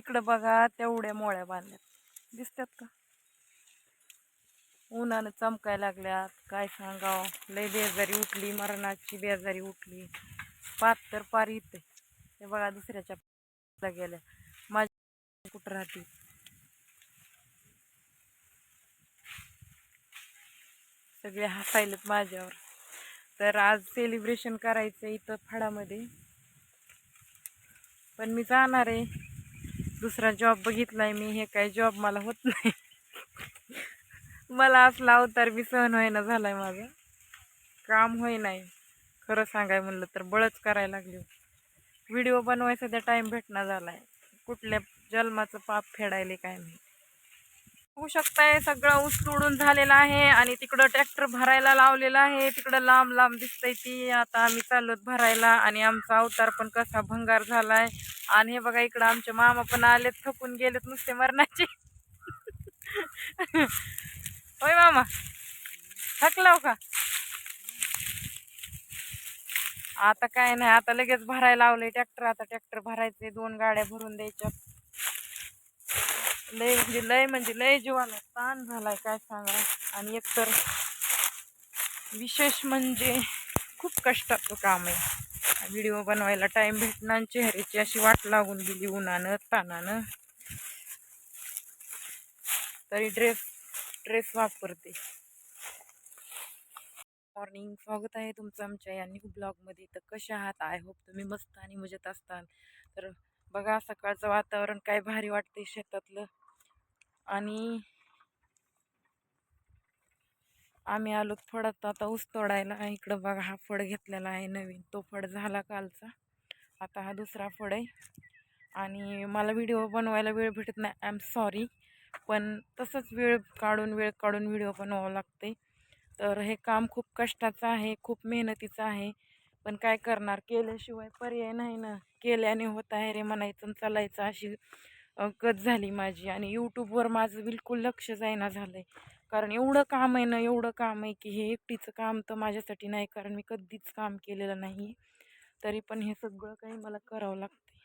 तिकडं बघा तेवढ्या मोळ्या बांधल्यात. दिसतात का? उन्हानं चमकायला लागल्यात. काय सांगाव? लय बेजारी उठली मरणाची बेजारी उठली. पात तर पार येते ते बघा दुसऱ्याच्या गेल्या. माझ्या कुठं राहते? सगळे हसायलेत माझ्यावर. तर आज सेलिब्रेशन करायचं इथं फळामध्ये पण मी जाणार आहे. दुसरा जॉब बघितलाय मी हे काय जॉब मला होत नाही. मला असला अवतार बी सहन होईना झालाय माझं. काम होई नाही खरं सांगाय म्हणलं तर बळच करायला लागली व्हिडिओ बनवायचा त्या टाईम भेटना झालाय. कुठल्या जन्माचं पाप फेडायले काय नाही. बघू शकताय सगळं ऊस तोडून झालेला आहे आणि तिकडं ट्रॅक्टर भरायला लावलेला आहे. तिकडं लांब लांब दिसतंय ती. आता आम्ही चाललोत भरायला आणि आमचा अवतार पण कसा भंगार झालाय. आणि हे बघा इकडं आमचे मामा पण आलेत थकून गेलेत नुसते मरणाचे. होय मामा? थकलाव का? आता काय नाही आता लगेच भरायला लावले ट्रॅक्टर आता ट्रॅक्टर भरायचे दोन गाड्या भरून द्यायच्या लय म्हणजे लय म्हणजे लय जीवाला ताण झालाय काय सांगा. आणि एकतर विशेष म्हणजे खूप कष्टाचं काम आहे. व्हिडिओ बनवायला टाईम भेटणार चेहऱ्याची अशी वाट लागून गेली उन्हानं तानानं. तरी ड्रेस ड्रेस वापरते. मॉर्निंग स्वागत आहे तुमचं आमच्या या न्यू ब्लॉगमध्ये तर कशा आहात? आय होप तुम्ही मस्त आणि मजेत असताल. तर बघा सकाळचं वातावरण काय भारी वाटते शेतातलं. आणि आम्ही आलो थोडा आता ऊस तोडायला. इकडं बघा हा फळ घेतलेला आहे नवीन. तो फळ झाला कालचा. आता हा दुसरा फळ आहे. आणि मला व्हिडिओ बनवायला वेळ भेटत नाही. आय एम सॉरी पण तसंच वेळ काढून वेळ काढून व्हिडिओ बनवावं लागते तर हे काम खूप कष्टाचं आहे खूप मेहनतीचं आहे. पण काय करणार? केल्याशिवाय पर्याय नाही ना. केल्याने होत आहे रे म्हणायचं चालायचं अशी गत झाली माझी आणि यूट्यूबवर माझं बिलकुल लक्ष जायना झालं आहे कारण एवढं काम आहे ना एवढं काम आहे की हे एकटीचं काम तर माझ्यासाठी नाही कारण मी कधीच काम केलेलं नाही. तरी पण हे सगळं काही मला करावं लागते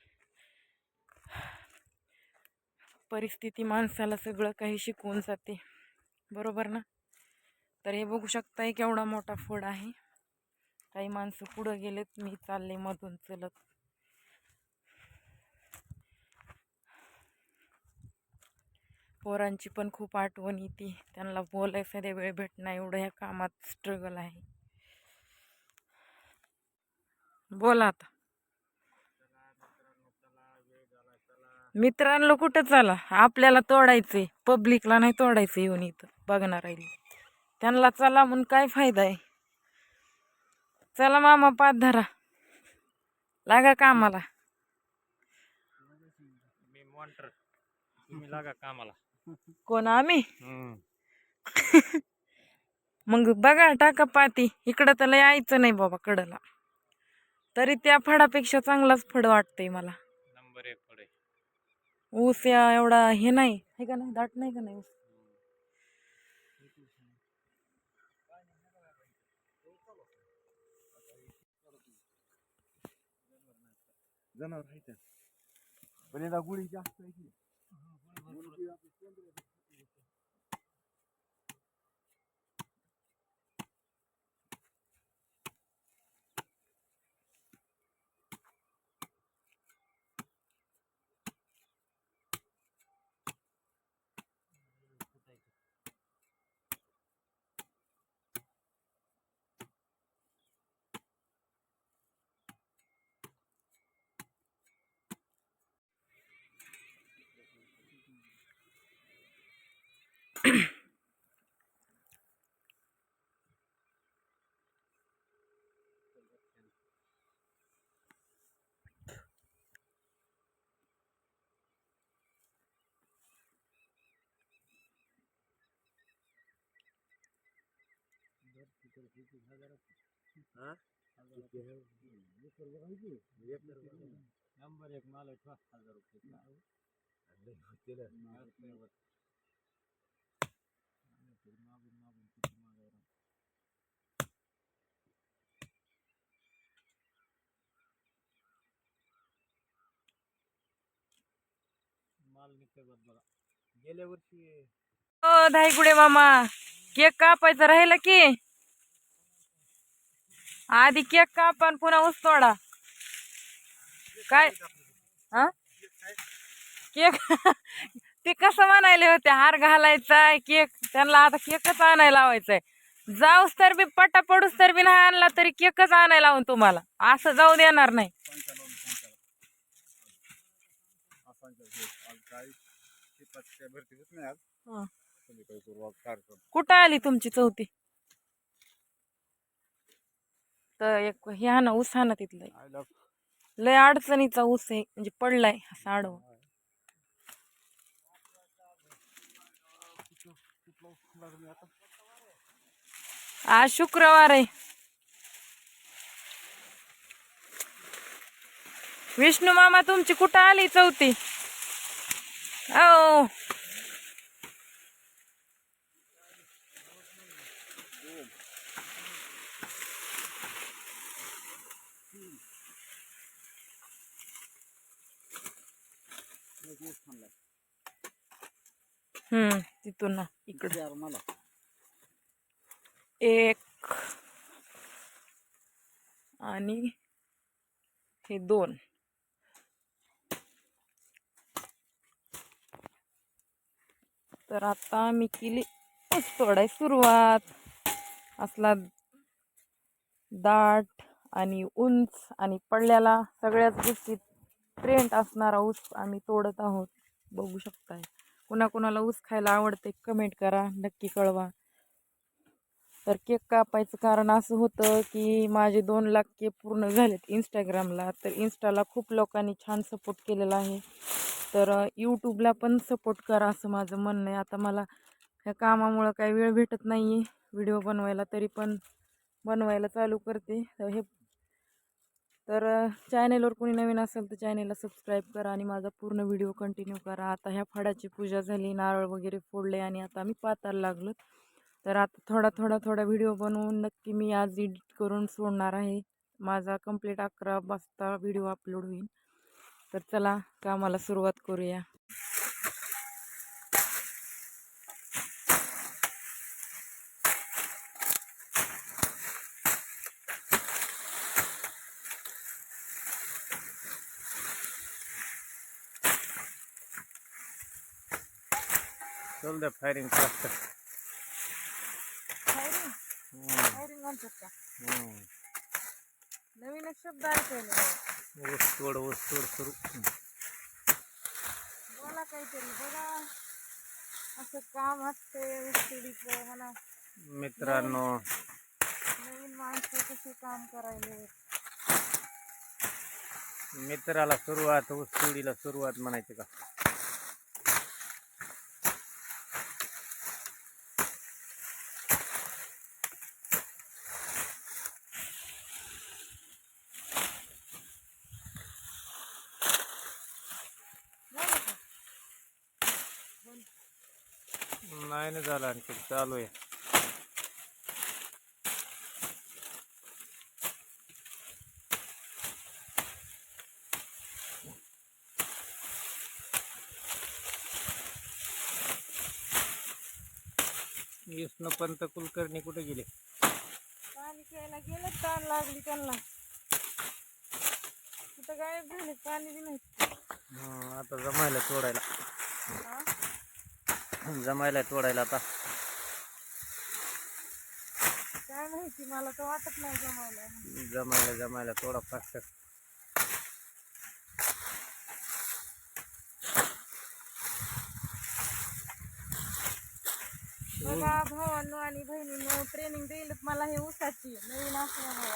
परिस्थिती माणसाला सगळं काही शिकवून जाते. बरोबर ना? तर हे बघू शकताय केवढा मोठा फोड आहे. काही माणसं पुढं गेलेत मी चालले मधून चलत. पोरांची पण खूप आठवण येते. त्यांना बोलायला सध्या वेळ भेटणार एवढं ह्या कामात स्ट्रगल आहे. बोला आता. मित्रांना कुठं चला? आपल्याला तोडायचंय. पब्लिकला नाही तोडायचं येऊन इथं. बघणार राहील त्यांना चला म्हणून काय फायदा आहे? चला मामा पाच धरा. लागा कामाला. मी मॉन्टर तुम्ही लागा कामाला. कोण आम्ही? मग बघा टाका पाती. इकडं तर लय यायचं नाही बाबा कडला. तरी त्या फडापेक्षा चांगलाच फड वाटतंय मला. नंबर एक कडे ऊस या एवढा हे नाही. हे का नाही? दाट नाही का नाही ऊस? जनावर आहे पण याला गुळी जास्त आहे की? 我说。नंबर एक माल हजार रुपये सोबत बघा गेल्या वर्षी ओ धाईगुडे मामा केक कापायचा राहिला की? आधी केक कापा आणि पुन्हा उसतोडा काय? हा? केक? ते कसं म्हणायले होते? हार घालायचा केक. त्यांना आता केकच आणायला लावायचाय. जाऊस तर बी पट्टा पडूस तर बी नाही आणला तरी केकच आणायला लावून तुम्हाला. असं जाऊ देणार नाही. आज काय शेतात काय भरती होत नाही आज. हं. संध्याकाळी करू आज कार्यक्रम. कुठं आली तुमची चौथी? तर एक हे हा ना ऊस हा ना तिथलं लय अडचणीचा ऊस आहे म्हणजे पडलाय असं आडवं लागली आता आज शुक्रवार आहे. विष्णू मामा तुमची कुठं आली चौथी? खाल्लाय. हम्म तिथून ना इकडं. मला एक आणि हे दोन. तर आता मी केली ऊस तोडाय सुरुवात. असला दाट आणि उंच आणि पडल्याला सगळ्याच गोष्टीत ट्रेंट असणारा ऊस आम्ही तोडत आहोत. बघू शकताय. कुणाकुणाला ऊस खायला आवडते कमेंट करा. नक्की कळवा. तर केक कापायचं कारण असं होतं की माझे दोन लाख के पूर्ण झालेत इंस्टाग्रामला तर इन्स्टाला खूप लोकांनी छान सपोर्ट केलेला आहे. तर यूट्यूबला पण सपोर्ट करा असं माझं म्हणणं आहे. आता मला ह्या कामामुळं काही वेळ भेटत नाही आहे व्हिडिओ बनवायला तरी पण बनवायला चालू करते. तर हे तर चॅनेलवर कोणी नवीन असेल तर चॅनेलला सबस्क्राईब करा आणि माझा पूर्ण व्हिडिओ कंटिन्यू करा. आता ह्या फळाची पूजा झाली नारळ वगैरे फोडले आणि आता आम्ही पाताला लागलो तर आता थोडा थोडा थोडा व्हिडिओ बनवून नक्की मी आज एडिट करून सोडणार आहे. माझा कंप्लीट अकरा वाजता व्हिडिओ अपलोड होईल. तर चला कामाला सुरुवात करूया. चल द्या फायरिंग फास्ट नवीनच शब्द ऐकले ऊस तोड ऊस तोड सुरू बोला काहीतरी बघा. असं काम असते उस्तीडीचं म्हणा मित्रांनो. नवीन माणसं कसे काम करायले? मित्राला सुरुवात ऊस तोडीला सुरुवात म्हणायची का झालं का? नाही झालं आणखी चालू आहे. विष्णुपंत कुलकर्णी कुठे गेले? पाणी प्यायला गेलं ताण लागली त्यांना. कुठं गायब झाले पाणी हं, आता जमायला तोडायला हा? जमायला तोडायला आता. काय माहिती मला तर वाटत नाही जमायला. जमायला जमायला थोडा फास्ट बघा भावांनो आणि बहिणींनो ट्रेनिंग देईल मला हे ऊसाची. नवीन असल्यामुळं.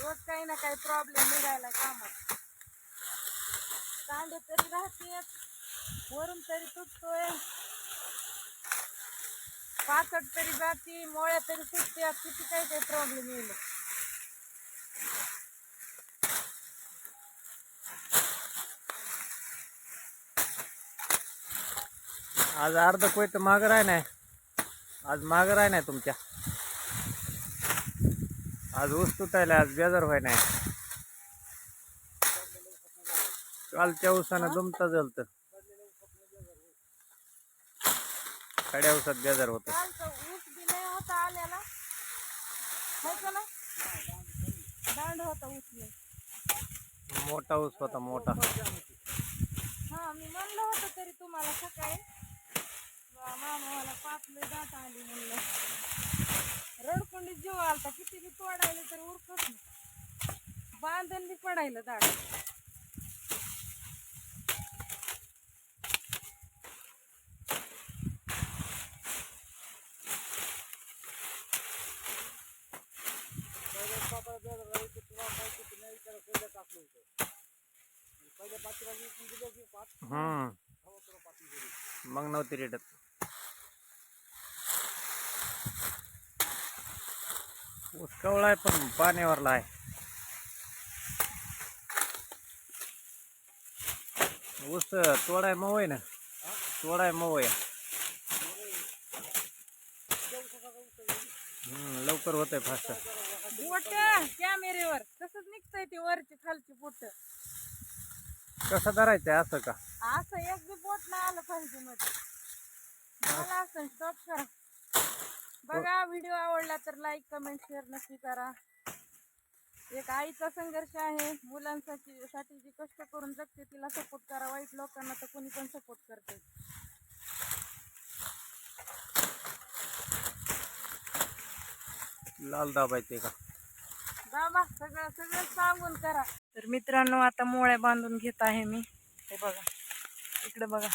रोज काही ना काही प्रॉब्लेम निघायला कामात. कांदे तरी राहते वरून तरी तुटतोय. पाचट तरी जाते मोळ्या तरी सुटते किती काही काही प्रॉब्लेम येईल. आज अर्ध कोयत मागं राह नाही आज मागं राह नाही तुमच्या. आज ऊस तुटायला आज बेजार व्हाय नाही कालच्या ऊसानं दुमता तर खड्या उसात बेजार होत कालचा ऊस बी लय होता आलेला हाय का ना दांड होता ऊस लय. मोठा ऊस होता मोठा. हा मी म्हणलं होतं तरी तुम्हाला सकाळी. बा, मामा मला पाच लय दाट आली म्हणलं. रडकुंडी जीव आलता किती बी तोडायला तर उरकत नाही. बांधण बी पडायला दाट हम्म. मग नव्हती रेटत. उसकवळा आहे पण पाण्यावरला आहे. ऊस तोडाय मऊ आहे ना? तोडाय मऊ आहे. लवकर होत आहे फास्ट. बोट कॅमेऱ्यावर तसंच निघतंय ते वरची खालची बोट. कसं धरायचं आहे असं का? असं एक बी बोट नाही आलं पाहिजे मध्ये मला असं स्टॉप करा. बघा व्हिडिओ आवडला तर लाईक कमेंट शेअर नक्की करा. एक आईचा संघर्ष आहे. मुलांसाठी साठी जी कष्ट करून जगते तिला सपोर्ट करा. वाईट लोकांना तर कोणी पण सपोर्ट करते. लाल दाबायचे का? बाबा सगळं सगळं सांगून करा. तर मित्रांनो आता मोळ्या बांधून घेत आहे मी. हे बघा. इकडे बघा.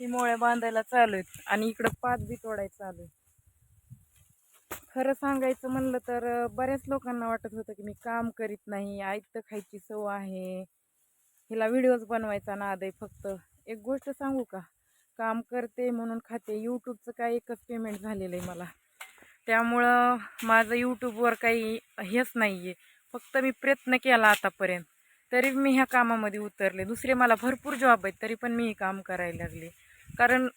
ही मोळ्या बांधायला चालू आहेत. आणि इकडं पात बी तोडायला चालू आहे खरं सांगायचं म्हणलं तर बऱ्याच लोकांना वाटत होतं की मी काम करीत नाही ऐकतं खायची सव आहे. हिला व्हिडिओज बनवायचा नाद आहे फक्त. एक गोष्ट सांगू का? काम करते म्हणून खाते. यूट्यूबचं काय एकच पेमेंट झालेलं आहे मला. त्यामुळं माझं यूट्यूबवर काही हेच नाही आहे फक्त मी प्रयत्न केला आतापर्यंत. तरी मी ह्या कामामध्ये उतरले. दुसरे मला भरपूर जॉब आहेत तरी पण मी हे काम करायला लागले. कारण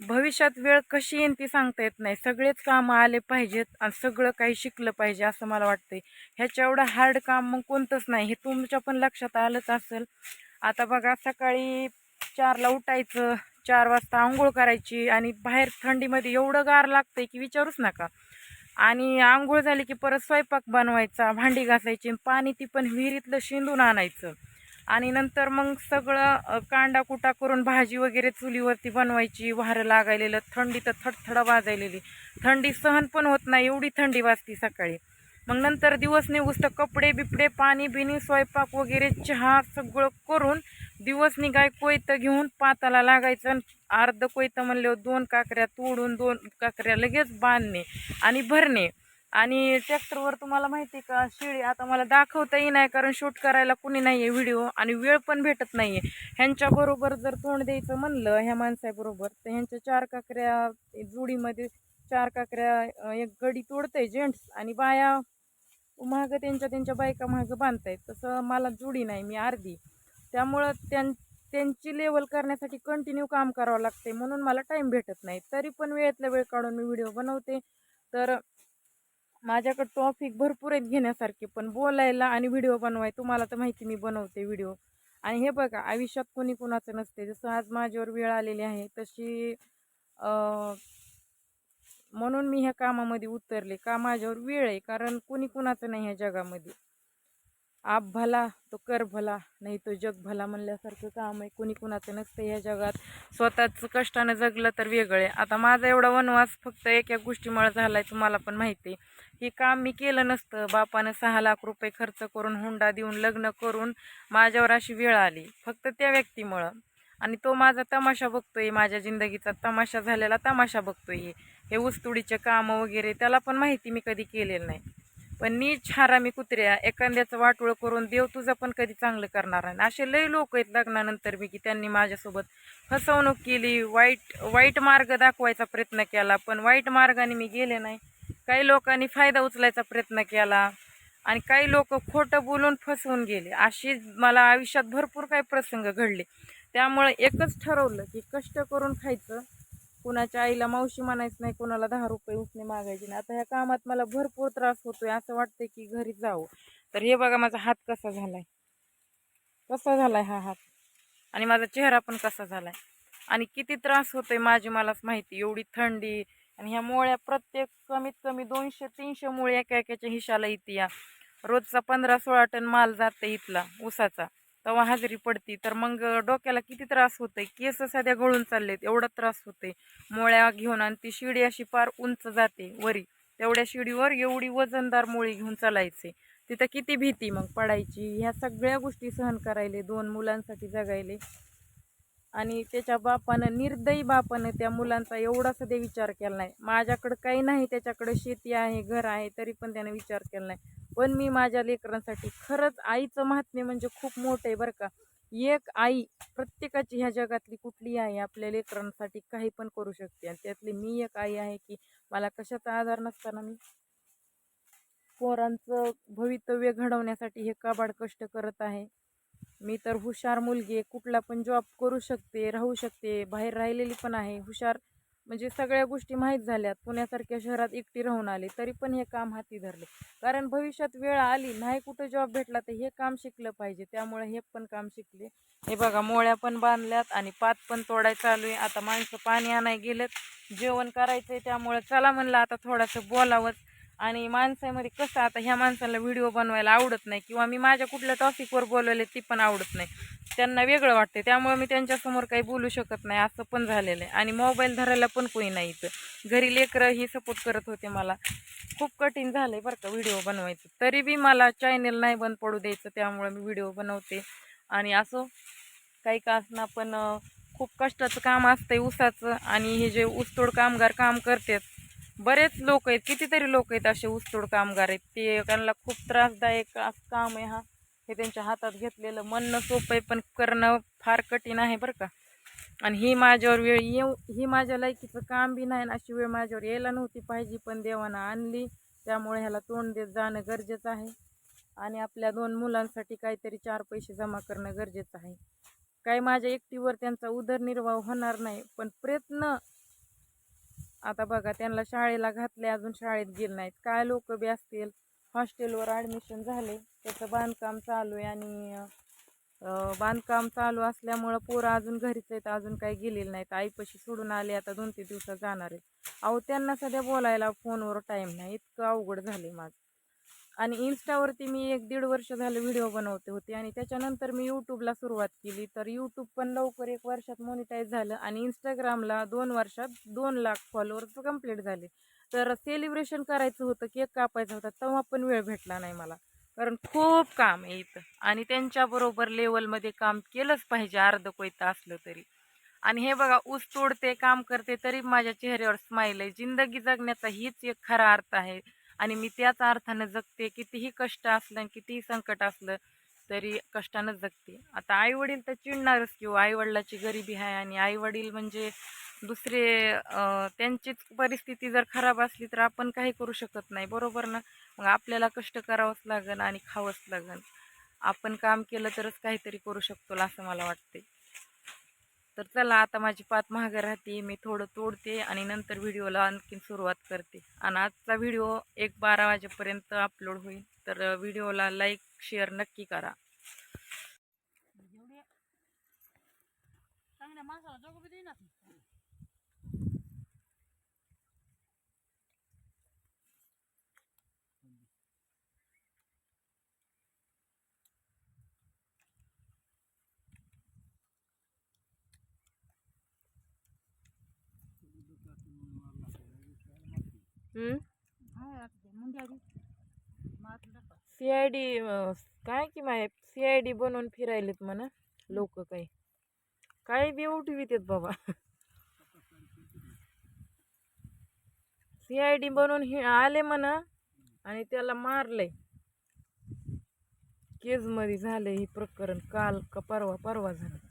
भविष्यात वेळ कशी येईन ती सांगता येत नाही. सगळेच कामं आले पाहिजेत आणि सगळं काही शिकलं पाहिजे असं मला वाटतंय. ह्याच्या एवढं हार्ड काम मग कोणतंच नाही. हे तुमच्या पण लक्षात आलंच असेल. आता बघा सकाळी चारला उठायचं चार वाजता आंघोळ करायची आणि बाहेर थंडीमध्ये एवढं गार लागतंय की विचारूच नका. आणि आंघोळ झाली की परत स्वयंपाक बनवायचा भांडी घासायची पाणी ती पण विहिरीतलं शिंदून आणायचं. आणि नंतर मग सगळं कांडा कुटा करून भाजी वगैरे चुलीवरती बनवायची वारं लागायलेलं थंडी तर थडथडा वाजायलेली. थंडी सहन पण होत नाही एवढी थंडी वाजती सकाळी. मग नंतर दिवस निघूस तर कपडे बिपडे पाणी बिनी स्वयंपाक वगैरे चहा सगळं करून दिवस निघाय कोयतं घेऊन पाताला लागायचं आणि अर्ध कोयतं म्हणल्यावर दोन काकऱ्या तोडून दोन काकऱ्या लगेच बांधणे आणि भरणे. आणि ट्रॅक्टरवर तुम्हाला माहिती आहे का शिळी आता मला दाखवता नाही कारण शूट करायला कुणी नाही आहे व्हिडिओ आणि वेळ पण भेटत नाही आहे ह्यांच्याबरोबर जर तोंड द्यायचं म्हणलं ह्या माणसाबरोबर तर ह्यांच्या चार काकऱ्या जोडीमध्ये चार काकऱ्या एक गडी तोडतंय जेंट्स आणि बाया मागं त्यांच्या त्यांच्या बायका मागं बांधतायत. तसं मला जुडी नाही मी अर्धी. त्यामुळं त्यां त्यांची लेवल करण्यासाठी कंटिन्यू काम करावं लागते म्हणून मला टाईम भेटत नाही. तरी पण वेळेतला वेळ काढून मी व्हिडिओ बनवते. तर माझ्याकडं टॉपिक भरपूर आहेत घेण्यासारखे पण बोलायला आणि व्हिडिओ बनवाय तुम्हाला तर माहिती मी बनवते व्हिडिओ आणि हे बघा आयुष्यात कोणी कोणाचं नसते जसं आज माझ्यावर वेळ आलेली आहे तशी म्हणून मी ह्या कामामध्ये उतरले. का माझ्यावर वेळ आहे? कारण कोणी कुणाचं नाही ह्या जगामध्ये. आप भला तो कर भला नाही तो जग भला म्हणल्यासारखं काम आहे. कोणी कुणाचं नसतं ह्या जगात. स्वतःच कष्टानं जगलं तर वेगळं आहे. आता माझा एवढा वनवास फक्त एक एक गोष्टीमुळे झाला आहे तुम्हाला पण माहिती आहे. हे काम मी केलं नसतं. बापानं सहा लाख रुपये खर्च करून हुंडा देऊन लग्न करून माझ्यावर अशी वेळ आली. फक्त त्या व्यक्तीमुळं. आणि तो माझा तमाशा बघतोय माझ्या जिंदगीचा तमाशा झालेला तमाशा बघतोय हे. हे ऊसतोडीचे कामं वगैरे त्याला पण माहिती मी कधी केलेलं नाही. पण नीच हारामी कुत्र्या एखाद्याचं वाटोळं करून देव तुझं पण कधी चांगलं करणार नाही. असे लय लोक आहेत लग्नानंतर मी की त्यांनी माझ्यासोबत फसवणूक केली वाईट वाईट मार्ग दाखवायचा प्रयत्न केला पण वाईट मार्गाने मी गेले नाही. काही लोकांनी फायदा उचलायचा प्रयत्न केला आणि काही लोक खोटं बोलून फसवून गेले. अशी मला आयुष्यात भरपूर काही प्रसंग घडले. त्यामुळे एकच ठरवलं की कष्ट करून खायचं. कुणाच्या आईला मावशी म्हणायचं नाही कोणाला दहा रुपये उसने मागायचे नाही. आता ह्या कामात मला भरपूर त्रास होतोय असं वाटतंय की घरी जावं. तर हे बघा माझा हात कसा झालाय. कसा झालाय हा हात? आणि माझा चेहरा पण कसा झालाय? आणि किती त्रास होतोय माझी मलाच माहिती एवढी थंडी आणि ह्या मोळ्या प्रत्येक कमीत कमी दोनशे तीनशे मुळे एका एकाच्या हिशाला येते या रोजचा पंधरा सोळा टन माल जाते इथला ऊसाचा. तेव्हा हजेरी पडती. तर मग डोक्याला किती त्रास होतोय? केस सध्या गळून चाललेत एवढा त्रास होतोय. मोळ्या घेऊन आणि ती शिडी अशी पार उंच जाते वरी. तेवढ्या शिडीवर एवढी वजनदार मुळी घेऊन चालायचे. तिथं किती भीती मग पडायची? ह्या सगळ्या गोष्टी सहन करायले दोन मुलांसाठी जगायले. आणि त्याच्या बापानं निर्दयी बापानं त्या मुलांचा एवढा सध्या विचार केला नाही. माझ्याकडं काही नाही त्याच्याकडे शेती आहे घर आहे तरी पण त्यानं विचार केला नाही. पण मी माझ्या लेकरांसाठी खरंच आईचं महात्म्य म्हणजे खूप मोठं आहे बरं का. एक आई प्रत्येकाची ह्या जगातली कुठली आई आपल्या लेकरांसाठी काही पण करू शकते. आणि त्यातली मी एक आई आहे की मला कशाचा आधार नसताना मी पोरांचं भवितव्य घडवण्यासाठी हे काबाड कष्ट करत आहे. मी तर हुशार मुलगी आहे. कुठला पण जॉब करू शकते राहू शकते. बाहेर राहिलेली पण आहे. हुशार म्हणजे सगळ्या गोष्टी माहीत झाल्यात. पुण्यासारख्या शहरात एकटी राहून आले तरी पण हे काम हाती धरले. कारण भविष्यात वेळ आली नाही कुठं जॉब भेटला तर हे काम शिकलं पाहिजे. त्यामुळे हे पण काम शिकले. हे बघा मोळ्या पण बांधल्यात आणि पात पण तोडाय चालू आहे. आता माणसं पाणी आणाय गेलेत जेवण करायचं आहे त्यामुळे चला म्हणलं आता थोडंसं बोलावंच. आणि माणसामध्ये कसं आता ह्या माणसाला व्हिडिओ बनवायला आवडत नाही किंवा मी माझ्या कुठल्या टॉपिकवर बोलवले ती पण आवडत नाही. त्यांना वेगळं वाटते त्यामुळे मी त्यांच्यासमोर काही बोलू शकत नाही. असं पण झालेलं आहे. आणि मोबाईल धरायला पण कोणी नाही इथं. घरी लेकरं ही सपोर्ट करत होते मला. खूप कठीण झालं आहे बरं का व्हिडिओ बनवायचं. तरी बी मला चॅनेल नाही बंद पडू द्यायचं. त्यामुळे मी व्हिडिओ बनवते. आणि असं काही का असणार पण खूप कष्टाचं काम असतंय ऊसाचं. आणि हे जे ऊसतोड कामगार काम करतात बरेच लोक आहेत कितीतरी लोक आहेत असे ऊसतोड कामगार आहेत. ते त्यांना खूप त्रासदायक असं काम आहे हा. हे त्यांच्या हातात घेतलेलं म्हणणं सोपं आहे पण करणं फार कठीण आहे बरं का. आणि ही माझ्यावर वेळ येऊ ही माझ्या लायकीचं काम बी नाही अशी वेळ माझ्यावर यायला नव्हती पाहिजे पण देवानं आणली. त्यामुळे ह्याला तोंड देत जाणं गरजेचं आहे. आणि आपल्या दोन मुलांसाठी काहीतरी चार पैसे जमा करणं गरजेचं आहे. काही माझ्या एकटीवर त्यांचा उदरनिर्वाह होणार नाही पण प्रयत्न आता बघा त्यांना शाळेला घातले अजून शाळेत गेले नाहीत. काय लोक बी असतील? हॉस्टेलवर ॲडमिशन झाले. त्याचं बांधकाम चालू आहे आणि बांधकाम चालू असल्यामुळं पोरं अजून घरीच आहेत अजून काही गेलेले नाहीत. आईपाशी सोडून आले आता दोन तीन दिवसात जाणार आहे अहो त्यांना सध्या बोलायला फोनवर टाईम नाही. इतकं अवघड झाले माझं. आणि इन्स्टावरती मी एक दीड वर्ष झालं व्हिडिओ बनवते होते आणि त्याच्यानंतर मी यूट्यूबला सुरुवात केली. तर यूट्यूब पण लवकर एक वर्षात मोनिटाईज झालं आणि इंस्टाग्रामला दोन वर्षात दोन लाख फॉलोअर्स कंप्लीट झाले. तर सेलिब्रेशन करायचं होतं केक कापायचा होता तेव्हा पण वेळ भेटला नाही मला. कारण खूप काम आहे इथं. आणि त्यांच्याबरोबर लेवलमध्ये काम केलंच पाहिजे अर्ध कोयतं असलं तरी. आणि हे बघा ऊस तोडते काम करते तरी माझ्या चेहऱ्यावर स्माईल आहे. जिंदगी जगण्याचा हीच एक खरा अर्थ आहे. आणि मी त्याच अर्थानं जगते कितीही कष्ट असलं आणि कितीही संकट असलं तरी कष्टानं जगते. आता आईवडील तर चिडणारच किंवा आईवडिलाची गरिबी आहे आणि आईवडील म्हणजे दुसरे त्यांचीच परिस्थिती जर खराब असली तर आपण काही करू शकत नाही. बरोबर ना? मग आपल्याला कष्ट करावंच लागेल आणि खावंच लागेल आपण काम केलं तरच काहीतरी करू शकतो असं मला वाटते तर चला आता माझी पात महाग राहते मी थोडं तोडते आणि नंतर व्हिडिओला आणखीन सुरुवात करते. आणि आजचा व्हिडिओ एक बारा वाजेपर्यंत अपलोड होईल. तर व्हिडिओला लाईक शेअर नक्की करा. सी आय डी काय की माय सी आय डी बनवून फिरायलेत म्हणा लोक काही. काय बी उठवितात बाबा. सी आय डी बनवून हे आले म्हणा आणि त्याला मारलंय. केजमध्ये झालंय हे प्रकरण काल का परवा परवा झालं.